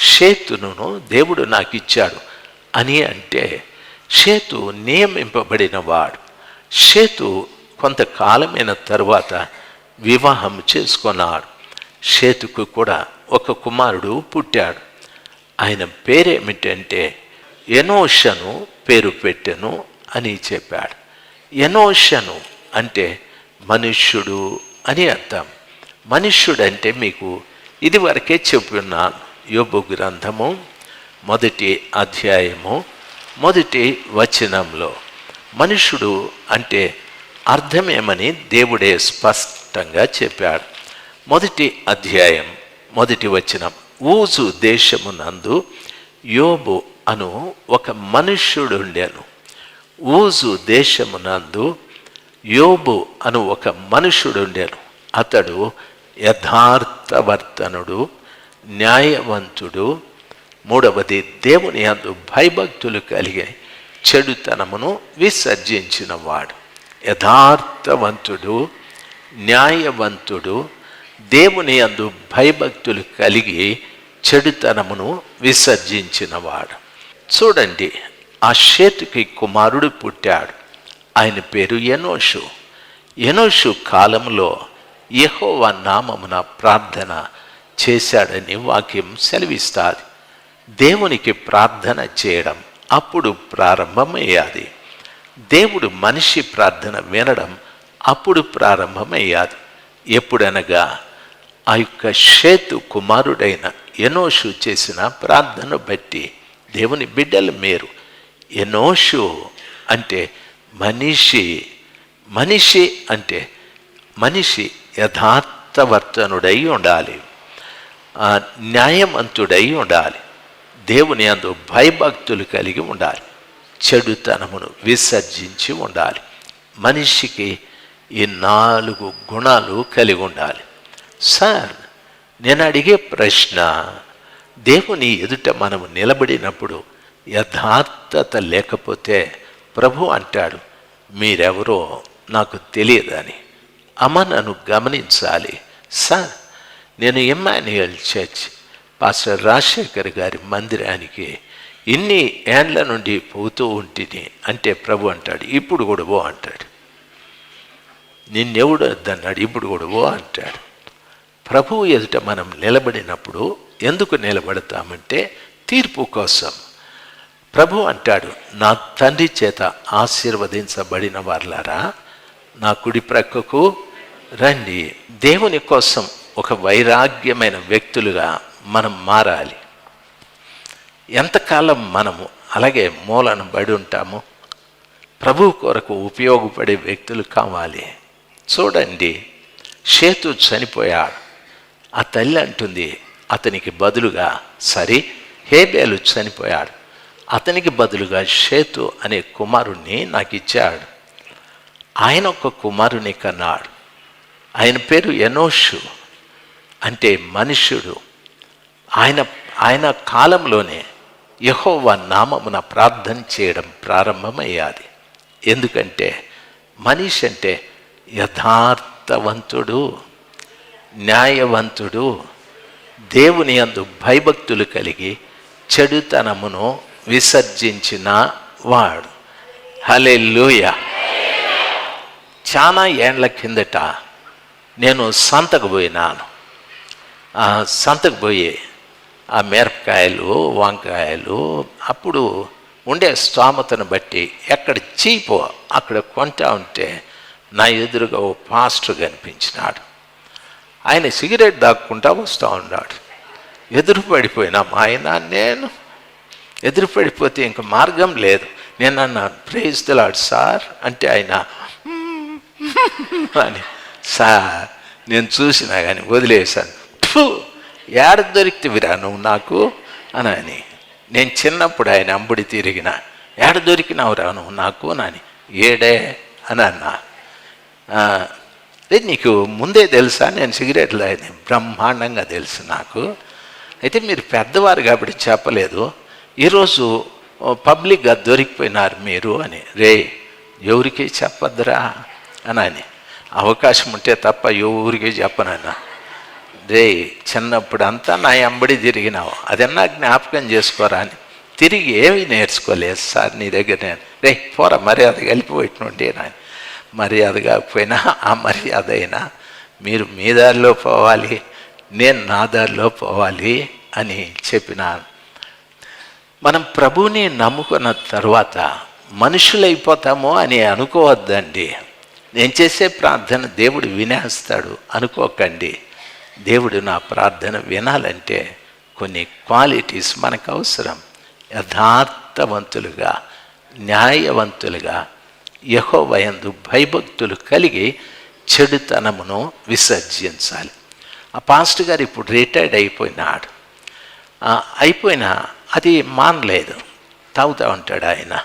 షేతును దేవుడు నాకు ఇచ్చాడు అని అంటే షేతు నియమింపబడిన వాడు షేతు కొంతకాలమైన తర్వాత వివాహం చేసుకున్నాడు. షేతుకు కూడా ఒక కుమారుడు పుట్టాడు. ఆయన పేరేమిటంటే ఎనోషను పేరు పెట్టెను అని చెప్పాడు. ఎనోషను అంటే మనుష్యుడు అని అర్థం. మనుష్యుడు అంటే మీకు ఇదివరకే చెప్పున్నాను. యోబు గ్రంథము మొదటి అధ్యాయము మొదటి వచనంలో మనుషుడు అంటే అర్థమేమని దేవుడే స్పష్టంగా చెప్పాడు. మొదటి అధ్యాయం మొదటి వచనం ఊజు దేశమునందు యోబు అను ఒక మనుష్యుడుండెను ఊజు దేశమునందు యోబు అను ఒక మనుషుడుండెను అతడు యథార్థవర్తనుడు న్యాయవంతుడు. మూడవది దేవుని అందు భయభక్తులు కలిగి చెడుతనమును విసర్జించినవాడు. యథార్థవంతుడు న్యాయవంతుడు దేవుని అందు భయభక్తులు కలిగి చెడుతనమును విసర్జించినవాడు. చూడండి ఆ షేతుకి కుమారుడు పుట్టాడు. ఆయన పేరు ఎనోషు. ఎనోషు కాలంలో యెహోవా నామమున ప్రార్థన చేశాడని వాక్యం సెలవిస్తాది. దేవునికి ప్రార్థన చేయడం అప్పుడు ప్రారంభమయ్యాది. దేవుడు మనిషి ప్రార్థన వినడం అప్పుడు ప్రారంభమయ్యాది. ఎప్పుడనగా ఆ యొక్క షేతు కుమారుడైన ఎనోషు చేసిన ప్రార్థన బట్టి దేవుని బిడ్డలు మేరు. ఎనోషు అంటే మనిషి మనిషి అంటే మనిషి యథార్థవర్తనుడై ఉండాలి. ఆ, న్యాయవంతుడై ఉండాలి. దేవుని అందు భయభక్తులు కలిగి ఉండాలి. చెడుతనమును విసర్జించి ఉండాలి. మనిషికి ఈ నాలుగు గుణాలు కలిగి ఉండాలి. సార్ నేను అడిగే ప్రశ్న దేవుని ఎదుట మనము నిలబడినప్పుడు యథార్థత లేకపోతే ప్రభు అంటాడు మీరెవరో నాకు తెలియదని. అమ్మ నన్ను గమనించాలి. సార్ నేను ఎమ్మాన్యుయల్ చర్చ్ పాస్టర్ రాజశేఖర్ గారి మందిరానికి ఇన్ని ఏండ్ల నుండి పోతూ ఉంటుంది అంటే ప్రభు అంటాడు ఇప్పుడు కూడా ఓ అంటాడు. నిన్నెవడు వద్దన్నాడు ఇప్పుడు కూడా ఓ అంటాడు. ప్రభువు ఎదుట మనం నిలబడినప్పుడు ఎందుకు నిలబడతామంటే తీర్పు కోసం. ప్రభు అంటాడు నా తండ్రి చేత ఆశీర్వదించబడిన వార్లారా నా కుడి ప్రక్కకు రండి. దేవుని కోసం ఒక వైరాగ్యమైన వ్యక్తులుగా మనం మారాలి. ఎంతకాలం మనము అలాగే మూలను బడి ఉంటాము? ప్రభు కొరకు ఉపయోగపడే వ్యక్తులు కావాలి. చూడండి షేతు చనిపోయాడు. ఆ తల్లి అంటుంది అతనికి బదులుగా సరే హేబేలు చనిపోయాడు. అతనికి బదులుగా షేతు అనే కుమారుణ్ణి నాకు ఇచ్చాడు. ఆయన ఒక కుమారుని కన్నాడు. ఆయన పేరు ఎనోషు. అంటే మనుష్యుడు. ఆయన ఆయన కాలంలోనే యహోవా నామమున ప్రార్థన చేయడం ప్రారంభమయ్యాది. ఎందుకంటే మనిషి అంటే యథార్థవంతుడు న్యాయవంతుడు దేవుని అందు భయభక్తులు కలిగి చెడుతనమును విసర్జించిన వాడు. హలే లూయ చాలా ఏండ్ల కిందట నేను సంతకు పోయినాను. సంతకు పోయి ఆ మిరపకాయలు వంకాయలు అప్పుడు ఉండే స్తోమతను బట్టి ఎక్కడ చీపో అక్కడ కొంటా ఉంటే నా ఎదురుగా ఓ పాస్టర్ కనిపించినాడు ఆయన సిగరెట్ దాక్కుంటా వస్తూ ఉన్నాడు ఎదురు పడిపోయినా మా ఆయన నేను ఎదురు పడిపోతే ఇంక మార్గం లేదు నేను అన్నాను ప్రేజ్ సార్ అంటే ఆయన అని సార్ నేను చూసినా కానీ వదిలేశాను "ఫు, ఏడ దొరికితివిరా నువ్వు నాకు అని అని. నేను చిన్నప్పుడు ఆయన అంబుడి తిరిగిన ఏడ దొరికినావురా నువ్వు నాకు నాని ఏడే? అని అన్నా. "ఆ, నీకు ముందే తెలుసా? నేను సిగరెట్లు ఆయన బ్రహ్మాండంగా తెలుసు నాకు. అయితే మీరు పెద్దవారు కాబట్టి చెప్పలేదు. ఈరోజు పబ్లిక్గా దొరికిపోయినారు మీరు అని. రే ఎవరికి చెప్పద్దురా? అని అని. అవకాశం ఉంటే తప్ప ఎవరికి చెప్పనన్నా. రే చిన్నప్పుడు అంతా నా ఎంబడి తిరిగినావు. అదన్నా జ్ఞాపకం చేసుకోరా అని. తిరిగి ఏమీ నేర్చుకోలేదు సార్ నీ దగ్గర నేను. రే పోరా మర్యాద వెళ్ళిపోయినట్టుంటే నాయన మర్యాద కాకపోయినా ఆ మర్యాద అయినా మీరు మీ దారిలో పోవాలి నేను నా దారిలో పోవాలి అని చెప్పినాను మనం ప్రభువుని నమ్ముకున్న తర్వాత మనుషులైపోతామో అని అనుకోవద్దండి. నేను చేసే ప్రార్థన దేవుడు వినేస్తాడు. అనుకోకండి. దేవుడు నా ప్రార్థన వినాలంటే కొన్ని క్వాలిటీస్ మనకు అవసరం. యథార్థవంతులుగా న్యాయవంతులుగా యహోవయందు భయభక్తులు కలిగి చెడుతనమును విసర్జించాలి. ఆ పాస్ట్ గారు ఇప్పుడు రిటైర్డ్ అయిపోయినాడు. అయిపోయినా అది మానలేదు. తాగుతూ ఉంటాడు ఆయన.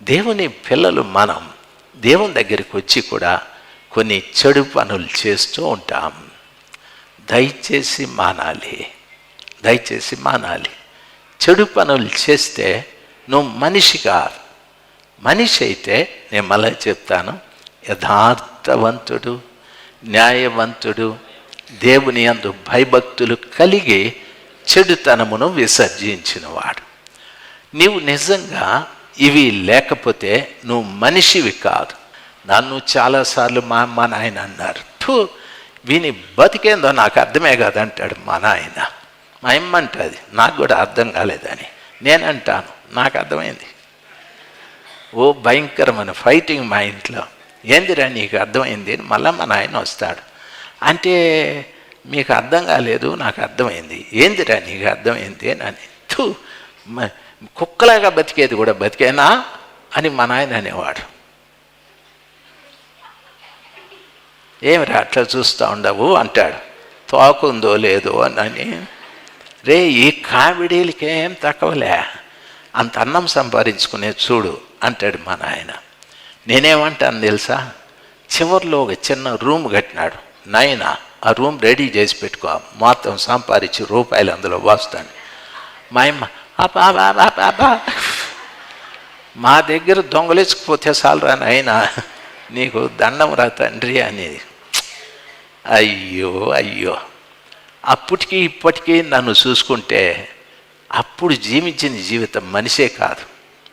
దేవుని పిల్లలు మనం దేవుని దగ్గరికి వచ్చి కూడా కొన్ని చెడు పనులు చేస్తూ ఉంటాం. దయచేసి మానాలి. దయచేసి మానాలి. చెడు పనులు చేస్తే నువ్వు మనిషి కాదు మనిషి అయితే నేను మళ్ళీ చెప్తాను యథార్థవంతుడు న్యాయవంతుడు దేవుని అందు భయభక్తులు కలిగి చెడుతనమును విసర్జించినవాడు. నీవు నిజంగా ఇవి లేకపోతే నువ్వు మనిషివి కాదు. నన్ను చాలాసార్లు మా అమ్మ నాయన అన్నారు. వీని బతికేందో నాకు అర్థమే కాదంటాడు మా నాయన. మా అమ్మ నాకు కూడా అర్థం కాలేదని. నేనంటాను నాకు అర్థమైంది. ఓ భయంకరమైన ఫైటింగ్ మా ఇంట్లో. ఏందిరా నీకు అర్థమైంది? అని మళ్ళీ మా నాయన వస్తాడు. అంటే మీకు అర్థం కాలేదు నాకు అర్థమైంది. ఏందిరా నీకు అర్థమైంది? అని అని. కుక్కలాగా బతికేది కూడా బతికేనా? అని మా నాయన అనేవాడు. ఏమిరా అట్లా చూస్తూ ఉండవు అంటాడు. తోకుందో లేదో అని. రే ఈ కామెడీలకేం తక్కువలే. అంత అన్నం సంపాదించుకునే చూడు అంటాడు మా నాయన. నేనేమంటాను తెలుసా? చివరిలో ఒక చిన్న రూమ్ కట్టినాడు. నాయన ఆ రూమ్ రెడీ చేసి పెట్టుకో. మొత్తం సంపాదించి రూపాయలు అందులో వాస్తాను మా అమ్మ మా దగ్గర దొంగలేసుకుపోతే చాలరా నాయన? నీకు దండం రా తండ్రి అనేది అయ్యో అయ్యో. అప్పటికి ఇప్పటికీ నన్ను చూసుకుంటే అప్పుడు జీవించిన జీవితం మనిషే కాదు.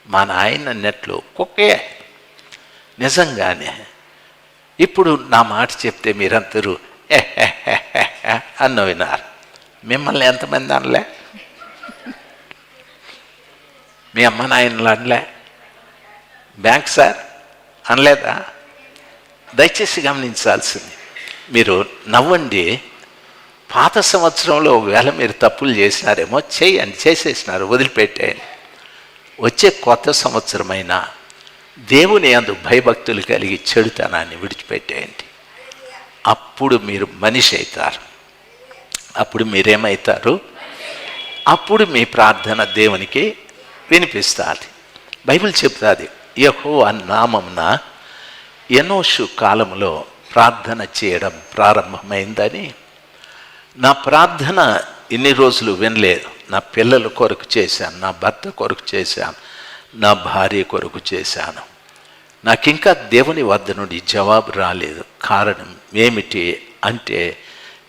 మా నాయన నెట్లో కుక్కే నిజంగానే. ఇప్పుడు నా మాట చెప్తే మీరందరూ "ఏ, అన్న విన్నారు. మిమ్మల్ని ఎంతమంది అనలే? మీ అమ్మ నాయనలు అనలే? బ్యాంక్ సార్ అనలేదా? దయచేసి గమనించాల్సింది. మీరు నవ్వండి. పాత సంవత్సరంలో ఒకవేళ మీరు తప్పులు చేసినారేమో చేయండి చేసేసినారు వదిలిపెట్టేయండి. వచ్చే కొత్త సంవత్సరమైనా దేవుని అందు భయభక్తులు కలిగి చెడుతనాన్ని విడిచిపెట్టేయండి. అప్పుడు మీరు మనిషి అవుతారు. అప్పుడు మీరేమవుతారు అప్పుడు మీ ప్రార్థన దేవునికి వినిపిస్తుంది. బైబిల్ చెప్తుంది యహో నామంన ఎనోషు కాలంలో ప్రార్థన చేయడం ప్రారంభమైందని. నా ప్రార్థన ఇన్ని రోజులు వినలేదు. నా పిల్లల కొరకు చేశాను నా భర్త కొరకు చేశాను నా భార్య కొరకు చేశాను. నాకు ఇంకా దేవుని వద్ద నుండి జవాబు రాలేదు. కారణం ఏమిటి అంటే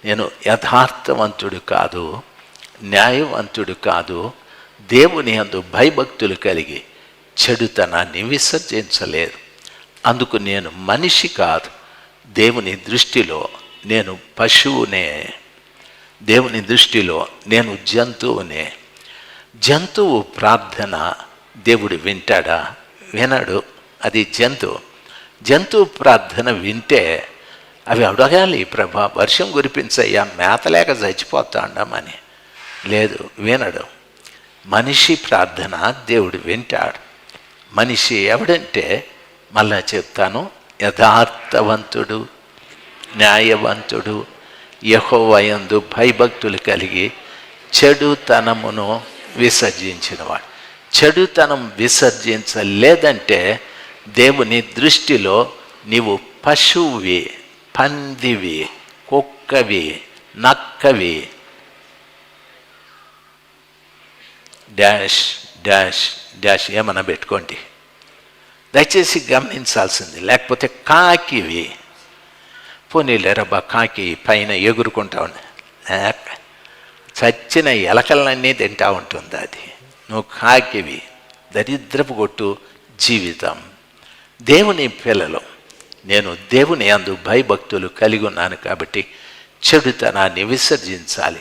నేను యథార్థవంతుడు కాదు న్యాయవంతుడు కాదు దేవుని అందు భయభక్తులు కలిగి చెడుతనాన్ని విసర్జించలేదు. అందుకు నేను మనిషి కాదు దేవుని దృష్టిలో నేను పశువునే. దేవుని దృష్టిలో నేను జంతువునే. జంతువు ప్రార్థన దేవుడు వింటాడా? వినడు. అది జంతువు జంతువు ప్రార్థన వింటే అవి అడగాలి ప్రభా వర్షం కురిపించయ్యా మేతలేక చచ్చిపోతాండమని లేదు వినడు. మనిషి ప్రార్థన దేవుడు వింటాడు. మనిషి ఎవడంటే మళ్ళా చెప్తాను యథార్థవంతుడు న్యాయవంతుడు యహోవయందు భయభక్తులు కలిగి చెడుతనమును విసర్జించినవాడు. చెడుతనం విసర్జించలేదంటే దేవుని దృష్టిలో నీవు పశువువి పందివి కుక్కవి నక్కవి. డాష్ డాష్ డాష్ ఏమన్నా పెట్టుకోండి. దయచేసి గమనించాల్సింది లేకపోతే కాకివి పోనీ లేరబ్బా కాకి పైన ఎగురుకుంటా ఉంది చచ్చిన ఎలకలన్నీ తింటా ఉంటుంది అది. నువ్వు కాకివి దరిద్రపు కొట్టు జీవితం. దేవుని పిల్లలు నేను దేవుని అందు భయభక్తులు కలిగి ఉన్నాను కాబట్టి చెడుతనాన్ని విసర్జించాలి.